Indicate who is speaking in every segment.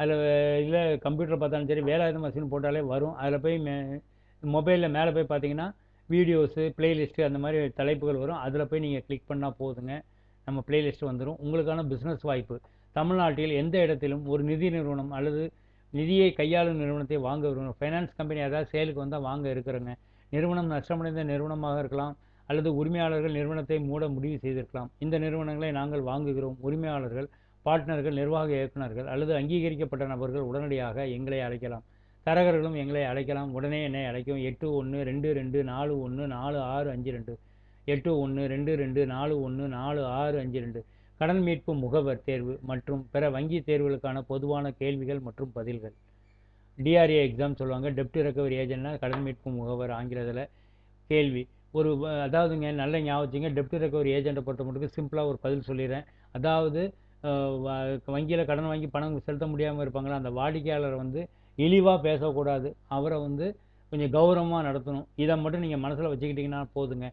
Speaker 1: அதில் இல்லை கம்ப்யூட்டர் பார்த்தாலும் சரி வேலாயுதம் அஸ்வின் போட்டாலே வரும். அதில் போய் மே மொபைலில் மேலே போய் பார்த்தீங்கன்னா வீடியோஸு பிளேலிஸ்ட்டு அந்த மாதிரி தலைப்புகள் வரும். அதில் போய் நீங்கள் கிளிக் பண்ணால் போதுங்க. நம்ம பிளேலிஸ்ட் வந்துடும் உங்களுக்கான பிஸ்னஸ் வாய்ப்பு. தமிழ்நாட்டில் எந்த இடத்திலும் ஒரு நிதி நிறுவனம் அல்லது நிதியை கையாளும் நிறுவனத்தை வாங்க விரும்பணும் ஃபைனான்ஸ் கம்பெனி ஏதாவது சேலுக்கு வந்தால் வாங்க இருக்கிறோங்க. நிறுவனம் நஷ்டமடைந்த நிறுவனமாக இருக்கலாம். அல்லது உரிமையாளர்கள் நிறுவனத்தை மூட முடிவு செய்திருக்கலாம். இந்த நிறுவனங்களை நாங்கள் வாங்குகிறோம். உரிமையாளர்கள் பார்ட்னர்கள் நிர்வாக இயக்குநர்கள் அல்லது அங்கீகரிக்கப்பட்ட நபர்கள் உடனடியாக எங்களை அழைக்கலாம். தரகர்களும் எங்களை அழைக்கலாம். உடனே என்னை அழைக்கும். எட்டு ஒன்று ரெண்டு ரெண்டு நாலு ஒன்று நாலு ஆறு அஞ்சு ரெண்டு. எட்டு ஒன்று ரெண்டு ரெண்டு நாலு ஒன்று நாலு ஆறு அஞ்சு ரெண்டு. கடன் மீட்பு முகவர் தேர்வு மற்றும் பிற வங்கி தேர்வுகளுக்கான பொதுவான கேள்விகள் மற்றும் பதில்கள். டிஆர்ஏ எக்ஸாம் சொல்லுவாங்க. டெப்ட் ரெக்கவரி ஏஜென்ட்னா கடன் மீட்பு முகவர் ஆங்கிலத்தில் கேள்வி. ஒரு அதாவதுங்க நல்ல ஞாபகம் வச்சுங்க. டெப்ட் ரெக்கவரி ஏஜென்ட்டை பொறுத்த மட்டும் சிம்பிளாக ஒரு பதில் சொல்லிடுறேன். அதாவது வங்கியில் கடன் வாங்கி பணம் செலுத்த முடியாமல் இருப்பாங்களா? அந்த வாடிக்கையாளரை வந்து இழிவாக பேசக்கூடாது. அவரை வந்து கொஞ்சம் கௌரவமாக நடத்தணும். இதை மட்டும் நீங்கள் மனசில் வச்சுக்கிட்டிங்கன்னா போதுங்க.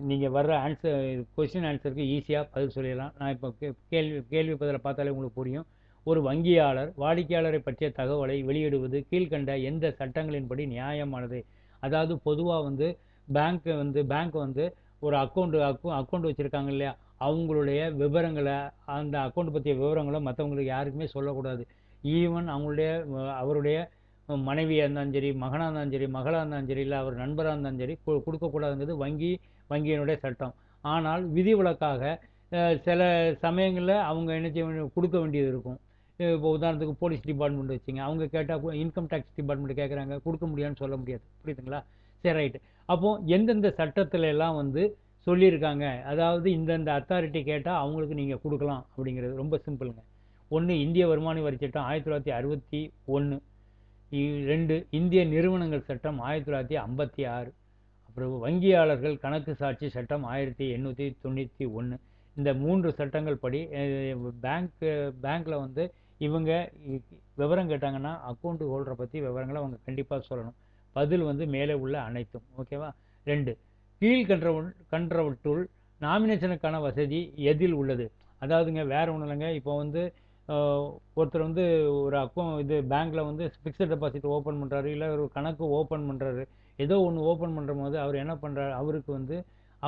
Speaker 1: நீங்கள் வர்ற ஆன்சர் கொஸ்டின் ஆன்சருக்கு ஈஸியாக பதில் சொல்லிடலாம். நான் இப்போ கே- கேள்வி கேள்வி பதில் பார்த்தாலே உங்களுக்கு புரியும். ஒரு வங்கியாளர் வாடிக்கையாளரை பற்றிய தகவலை வெளியிடுவது கீழ்க்கண்ட எந்த சட்டங்களின்படி நியாயமானது? அதாவது பொதுவாக வந்து பேங்க்கு வந்து பேங்க் வந்து ஒரு அக்கௌண்ட்டு அக்கௌ அக்கௌண்ட் வச்சுருக்காங்க இல்லையா? அவங்களுடைய விவரங்களை அந்த அக்கௌண்ட் பற்றிய விவரங்களை மற்றவங்களுக்கு யாருக்குமே சொல்லக்கூடாது. ஈவன் அவங்களுடைய அவருடைய மனைவியாக இருந்தாலும் சரி மகனாக இருந்தாலும் சரி மகளாக இருந்தாலும் சரி இல்லை அவர் நண்பராக இருந்தாலும் சரி கொ கொடுக்கக்கூடாதுங்கிறது வங்கி வங்கியினுடைய சட்டம். ஆனால் விதிவிலக்காக சில சமயங்களில் அவங்க என்ன செய்ய கொடுக்க வேண்டியது இருக்கும். இப்போ உதாரணத்துக்கு போலீஸ் டிபார்ட்மெண்ட் வச்சுங்க. அவங்க கேட்டால் இன்கம் டேக்ஸ் டிபார்ட்மெண்ட் கேட்குறாங்க கொடுக்க முடியாதுன்னு சொல்ல முடியாது. புரியுதுங்களா? சரி ரைட்டு அப்போது எந்தெந்த சட்டத்துல எல்லாம் வந்து சொல்லியிருக்காங்க. அதாவது இந்தந்த அத்தாரிட்டி கேட்டால் அவங்களுக்கு நீங்கள் கொடுக்கலாம் அப்படிங்கிறது ரொம்ப சிம்பிளுங்க. ஒன்று இந்திய வருமான வரி சட்டம் ஆயிரத்தி தொள்ளாயிரத்தி அறுபத்தி ஒன்று ரெண்டு இந்திய நிறுவனங்கள் சட்டம் ஆயிரத்தி தொள்ளாயிரத்தி ஐம்பத்தி ஆறு. அப்புறம் வங்கியாளர்கள் கணக்கு சாட்சி சட்டம் ஆயிரத்தி எண்ணூற்றி தொண்ணூற்றி ஒன்று இந்த மூன்று சட்டங்கள் படி பேங்க் பேங்க்கில் வந்து இவங்க இ- விவரம் கேட்டாங்கன்னா அக்கௌண்ட் ஹோல்டரை பற்றி விவரங்களை அவங்க கண்டிப்பாக சொல்லணும். பதில் வந்து மேலே உள்ள அனைத்தும். ஓகேவா ரெண்டு கீழ்கன்றவள் கன்றவற்றுள் நாமினேஷனுக்கான வசதி எதில் உள்ளது? அதாவதுங்க வேறு ஒன்றும் இல்லைங்க. இப்போ வந்து ஒருத்தர் வந்து ஒரு அக்கௌண்ட் இது பேங்க்கில் வந்து ஃபிக்ஸட் டெபாசிட் ஓப்பன் பண்ணுறாரு இல்லை ஒரு கணக்கு ஓப்பன் பண்ணுறாரு ஏதோ ஒன்று ஓப்பன் பண்ணுற போது அவர் என்ன பண்ணுறாரு அவருக்கு வந்து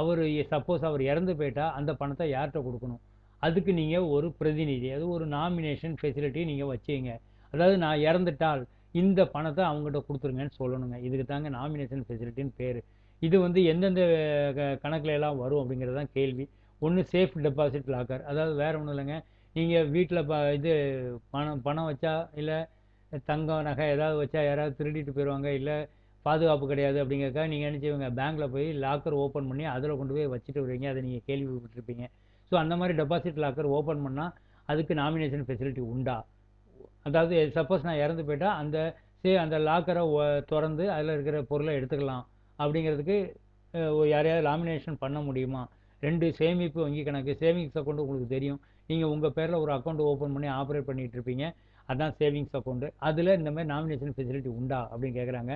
Speaker 1: அவர் சப்போஸ் அவர் இறந்து போயிட்டால் அந்த பணத்தை யார்கிட்ட கொடுக்கணும்? அதுக்கு நீங்கள் ஒரு பிரதிநிதி அது ஒரு நாமினேஷன் ஃபெசிலிட்டி நீங்கள் வச்சுங்க. அதாவது நான் இறந்துட்டால் இந்த பணத்தை அவங்ககிட்ட கொடுத்துருங்கன்னு சொல்லணுங்க. இதுக்கு தாங்க நாமினேஷன் ஃபெசிலிட்டின்னு பேர். இது வந்து எந்தெந்த க- கணக்கில் எல்லாம் வரும் அப்படிங்கிறது தான் கேள்வி. ஒன்று சேஃப் டெபாசிட் லாக்கர் அதாவது வேறு ஒன்றும் இல்லைங்க. நீங்கள் வீட்டில் ப இது பணம் பணம் வச்சா இல்லை தங்கம் நகை ஏதாவது வச்சா யாராவது திருடிட்டு போயிடுவாங்க இல்லை பாதுகாப்பு கிடையாது அப்படிங்கிறக்காக நீங்கள் என்ன செய்வீங்க? பேங்க்கில் போய் லாக்கர் ஓப்பன் பண்ணி அதில் கொண்டு போய் வச்சுட்டு வருவீங்க. அதை நீங்கள் கேள்விப்பட்டிருப்பீங்க. ஸோ அந்த மாதிரி டெபாசிட் லாக்கர் ஓப்பன் பண்ணால் அதுக்கு நாமினேஷன் ஃபெசிலிட்டி உண்டா? அதாவது சப்போஸ் நான் இறந்து போயிட்டால் அந்த சே அந்த லாக்கரை திறந்து அதில் இருக்கிற பொருளை எடுத்துக்கலாம். அப்படிங்கிறதுக்கு ஒரு யாரையாவது லாமினேஷன் பண்ண முடியுமா? ரெண்டு சேமிப்பு வங்கி கணக்கு சேவிங்ஸ் அக்கௌண்ட் உங்களுக்கு தெரியும். நீங்கள் உங்கள் பேரில் ஒரு அக்கௌண்ட் ஓப்பன் பண்ணி ஆப்ரேட் பண்ணிகிட்டு இருப்பீங்க. அதுதான் சேவிங்ஸ் அக்கௌண்ட்டு அதில் இந்த மாதிரி நாமினேஷன் ஃபெசிலிட்டி உண்டா? அப்படின்னு கேட்குறாங்க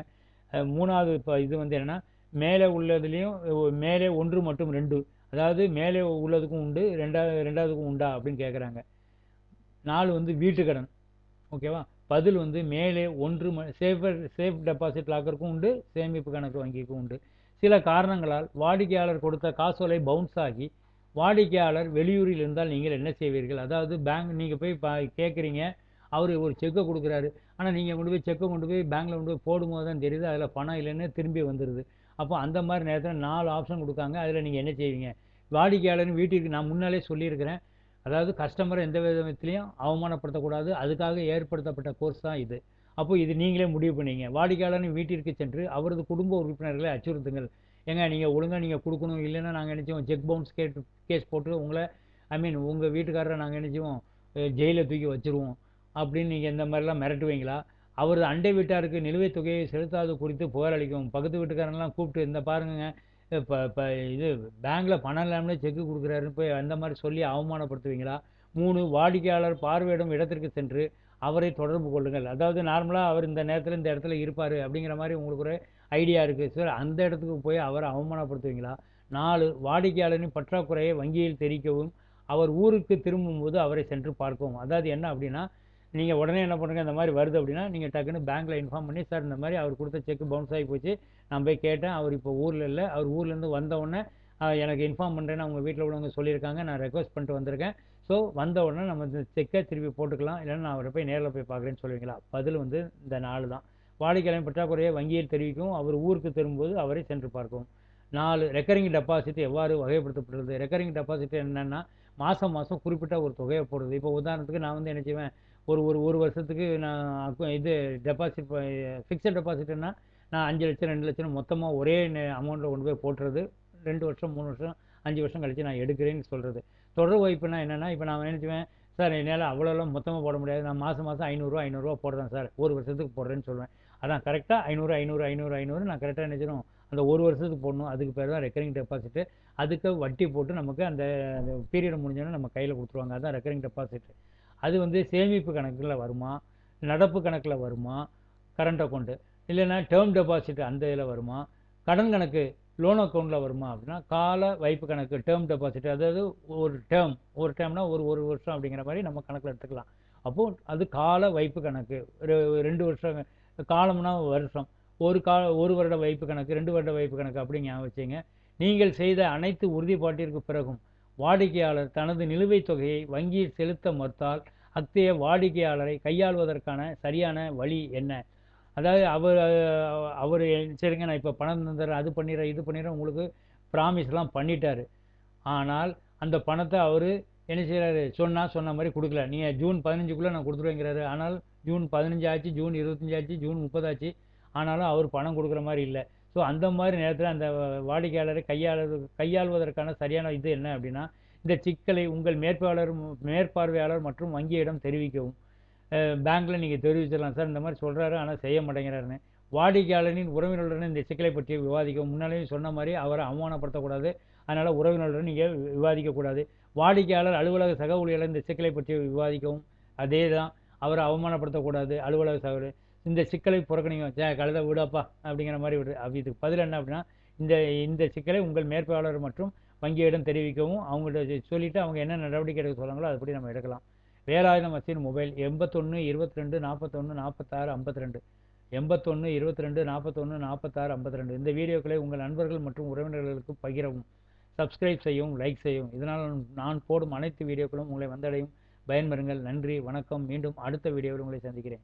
Speaker 1: மூணாவது இப்போ இது வந்து என்னென்னா மேலே உள்ளதுலேயும் மேலே ஒன்று மற்றும் ரெண்டு. அதாவது மேலே உள்ளதுக்கும் உண்டு ரெண்டாவது ரெண்டாவதுக்கும் உண்டா? அப்படின்னு கேட்குறாங்க நாலு வந்து வீட்டு கடன். ஓகேவா? பதில் வந்து மேலே ஒன்று ம சேஃபர் சேஃப் டெபாசிட் லாக்கருக்கும் உண்டு சேமிப்பு கணக்கு வங்கிக்கும் உண்டு. சில காரணங்களால் வாடிக்கையாளர் கொடுத்த காசோலை பவுன்ஸ் ஆகி வாடிக்கையாளர் வெளியூரில் இருந்தால் நீங்கள் என்ன செய்வீர்கள்? அதாவது பேங்க் நீங்கள் போய் பா கேட்குறீங்க அவர் ஒரு செக்கை கொடுக்குறாரு. ஆனால் நீங்கள் கொண்டு போய் செக்கை கொண்டு போய் பேங்க்கில் கொண்டு போய் போடும்போது தான் தெரியுது அதில் பணம் இல்லைன்னு திரும்பி வந்துடுது அப்போ அந்த மாதிரி நேரத்தில் நாலு ஆப்ஷன் கொடுக்காங்க அதில் நீங்கள் என்ன செய்வீங்க? வாடிக்கையாளர்னு வீட்டுக்கு நான் முன்னாலே சொல்லியிருக்கிறேன் அதாவது கஸ்டமரை எந்த விதத்துலையும் அவமானப்படுத்தக்கூடாது. அதுக்காக ஏற்படுத்தப்பட்ட கோர்ஸ் தான் இது. அப்போ இது நீங்களே முடிவு பண்ணீங்க. வாடிக்கையாளரின் வீட்டிற்கு சென்று அவரது குடும்ப உறுப்பினர்களை அச்சுறுத்துங்கள். ஏங்க நீங்கள் ஒழுங்காக நீங்கள் கொடுக்கணும் இல்லைன்னா நாங்கள் நினச்சோம் செக் பவுன்ஸ் கேட் கேஸ் போட்டு உங்களை ஐ மீன் உங்கள் வீட்டுக்காரரை நாங்கள் நினச்சோம் ஜெயிலில் தூக்கி வச்சுருவோம். அப்படின்னு நீங்கள் இந்த மாதிரிலாம் மிரட்டுவீங்களா? அவரது அண்டை வீட்டாருக்கு நிலுவைத் தொகையை செலுத்தாத குறித்து புகார் அளிக்கவும். பக்கத்து வீட்டுக்காரங்களாம் கூப்பிட்டு இந்த பாருங்கங்க இப்போ இப்போ இது பேங்க்கில் பணம் இல்லாமலே செக்கு கொடுக்குறாருன்னு போய் அந்த மாதிரி சொல்லி அவமானப்படுத்துவீங்களா? மூணு வாடிக்கையாளர் பார்வையிடும் இடத்திற்கு சென்று அவரை தொடர்பு கொள்ளுங்கள். அதாவது நார்மலாக அவர் இந்த நேரத்தில் இந்த இடத்துல இருப்பார் அப்படிங்கிற மாதிரி உங்களுக்கு ஒரு ஐடியா இருக்குது சார் அந்த இடத்துக்கு போய் அவரை அவமானப்படுத்துவீங்களா? நாலு வாடிக்கையாளரின் பற்றாக்குறையை வங்கியில் தெரிவிக்கவும் அவர் ஊருக்கு திரும்பும்போது அவரை சென்று பார்க்கவும். அதாவது என்ன அப்படின்னா நீங்கள் உடனே என்ன பண்ணுங்க இந்த மாதிரி வருது அப்படின்னா நீங்கள் டக்குன்னு பேங்க்கில் இன்ஃபார்ம் பண்ணி சார் இந்த மாதிரி அவர் கொடுத்த செக் பவுன்ஸ் ஆகி போச்சு. நான் போய் கேட்டேன். அவர் இப்போ ஊரில் இல்லை. அவர் ஊர்லேருந்து வந்தவுடனே எனக்கு இன்ஃபார்ம் பண்ணுறேன்னு அவங்க வீட்டில் உள்ளவங்க சொல்லியிருக்காங்க. நான் ரெக்வஸ்ட் பண்ணிட்டு வந்திருக்கேன். ஸோ வந்த உடனே நம்ம இந்த செக்கை திருப்பி போட்டுக்கலாம். இல்லைன்னா நான் அவரை போய் நேரில் போய் பார்க்குறேன்னு சொல்லுவீங்களா? பதில் வந்து இந்த நாலு தான். வாடிக்கையாளர் பற்றாக்குறையை வங்கியில் தெரிவிக்கும் அவர் ஊருக்கு திரும்பும்போது அவரை சென்று பார்க்கும் நாலு ரெக்கரிங் டெபாசிட் எவ்வாறு வகைப்படுத்தப்படுறது ரெக்கரிங் டெபாசிட் என்னென்னா மாதம் மாதம் குறிப்பிட்ட ஒரு தொகையை போடுறது. இப்போ உதாரணத்துக்கு நான் வந்து என்ன செய்வேன்? ஒரு ஒரு ஒரு வருஷத்துக்கு நான் அக்கௌ- இது டெபாசிட் ஃபிக்ஸட் டெபாசிட்னா நான் அஞ்சு லட்சம் ரெண்டு லட்சம் மொத்தமாக ஒரே அமௌண்ட்டில் கொண்டு போய் போட்டுறது. ரெண்டு வருஷம் மூணு வருஷம் அஞ்சு வருஷம் கழித்து நான் எடுக்கிறேன்னு சொல்கிறது தொடர் வைப்புனா என்னென்னா இப்போ நான் நினைச்சுவேன் சார் என்னால் அவ்வளோலாம் மொத்தமாக போட முடியாது. நான் மாதம் மாதம் ஐநூறுரூவா ஐநூறுரூவா போடுறேன் சார். ஒரு வருஷத்துக்கு போடுறேன்னு சொல்லுவேன். அதான் கரெக்டாக ஐநூறு ஐநூறு ஐநூறு ஐநூறு நான் கரெக்டாக நினச்சிடும் அந்த ஒரு வருஷத்துக்கு போடணும். அதுக்கு பேர் தான் ரெக்கரிங் டெபாசிட்டு அதுக்கு வட்டி போட்டு நமக்கு அந்த பீரியட் முடிஞ்சோடனே நம்ம கையில் கொடுத்துருவாங்க. அதுதான் ரெக்கரிங் டெபாசிட் அது வந்து சேமிப்பு கணக்கில் வருமா? நடப்பு கணக்கில் வருமா? கரண்ட் அக்கௌண்ட்டு இல்லைன்னா டேர்ம் டெபாசிட் அந்த இதில் வருமா? கடன் கணக்கு லோன் அக்கௌண்ட்டில் வருமா அப்படின்னா கால வைப்பு கணக்கு டேர்ம் டெபாசிட் அதாவது ஒரு டேர்ம் ஒரு டேர்ம்னா ஒரு ஒரு வருஷம் அப்படிங்கிற மாதிரி நம்ம கணக்கில் எடுத்துக்கலாம். அப்போது அது கால வைப்பு கணக்கு. ரெண்டு வருஷம் காலம்னா வருஷம். ஒரு கால ஒரு வருட வைப்பு கணக்கு ரெண்டு வருட வைப்பு கணக்கு அப்படி ஞாபகம் வச்சுங்க. நீங்கள் செய்த அனைத்து உறுதிப்பாட்டிற்கு பிறகும் வாடிக்கையாளர் தனது நிலுவைத் தொகையை வங்கியில் செலுத்த மறுத்தால் அத்தகைய வாடிக்கையாளரை கையாள்வதற்கான சரியான வழி என்ன? அதாவது அவர் அவர் சரிங்க நான் இப்போ பணம் தந்துடுறேன் அது பண்ணிடுறேன் இது பண்ணிடுறேன் உங்களுக்கு ப்ராமிஸ்லாம் பண்ணிட்டாரு. ஆனால் அந்த பணத்தை அவர் என்ன செய்கிறாரு சொன்னால் சொன்ன மாதிரி கொடுக்கல. நீங்கள் ஜூன் பதினஞ்சுக்குள்ளே நான் கொடுத்துருவேங்கிறாரு. ஆனால் ஜூன் பதினஞ்சு ஆச்சு ஜூன் இருபத்தஞ்சாச்சு ஜூன் முப்பதாச்சு ஆனாலும் அவர் பணம் கொடுக்குற மாதிரி இல்லை. ஸோ அந்த மாதிரி நேரத்தில் அந்த வாடிக்கையாளரை கையாள கையாள்வதற்கான சரியான இது என்ன அப்படின்னா இந்த சிக்கலை உங்கள் மேற்பாளர் மேற்பார்வையாளர் மற்றும் வங்கியிடம் தெரிவிக்கவும். பேங்க்கில் நீங்கள் தெரிவிச்சிடலாம் சார் இந்த மாதிரி சொல்கிறாரு ஆனால் செய்ய மாட்டேங்கிறாருன்னு. வாடிக்கையாளரின் உறவினருடன் இந்த சிக்கலை பற்றி விவாதிக்கவும். முன்னாலேயும் சொன்ன மாதிரி அவரை அவமானப்படுத்தக்கூடாது. அதனால் உறவினருடன் நீங்கள் விவாதிக்கக்கூடாது. வாடிக்கையாளர் அலுவலக சக ஊழியர் இந்த சிக்கலை பற்றி விவாதிக்கவும். அதே தான் அவரை அவமானப்படுத்தக்கூடாது. அலுவலக சக இந்த சிக்கலை புறக்கணிக்கும் சே கழுத விடப்பா அப்படிங்கிற மாதிரி விடு. அப்படி இதுக்கு பதில் என்ன அப்படின்னா இந்த இந்த சிக்கலை உங்கள் மேற்பாளர் மற்றும் வங்கியிடம் தெரிவிக்கவும் அவங்கள்ட்ட சொல்லிவிட்டு அவங்க என்ன நடவடிக்கை எடுக்க சொல்கிறாங்களோ அதுபடி நம்ம எடுக்கலாம். வேலாயுதம் மசின் மொபைல் எண்பத்தொன்று இருபத்தி ரெண்டு நாற்பத்தொன்று நாற்பத்தாறு ஐம்பத்தி ரெண்டு எண்பத்தொன்று இருபத்தி ரெண்டு நாற்பத்தொன்று நாற்பத்தாறு ஐம்பத்தி ரெண்டு இந்த வீடியோக்களை உங்கள் நண்பர்கள் மற்றும் உறவினர்களுக்கு பகிரவும் சப்ஸ்கிரைப் செய்யவும் லைக் செய்யவும். இதனால் நான் போடும் அனைத்து வீடியோக்களும் உங்களை வந்தடையும். பயன்பெறுங்கள். நன்றி வணக்கம். மீண்டும் அடுத்த வீடியோவில் உங்களை சந்திக்கிறேன்.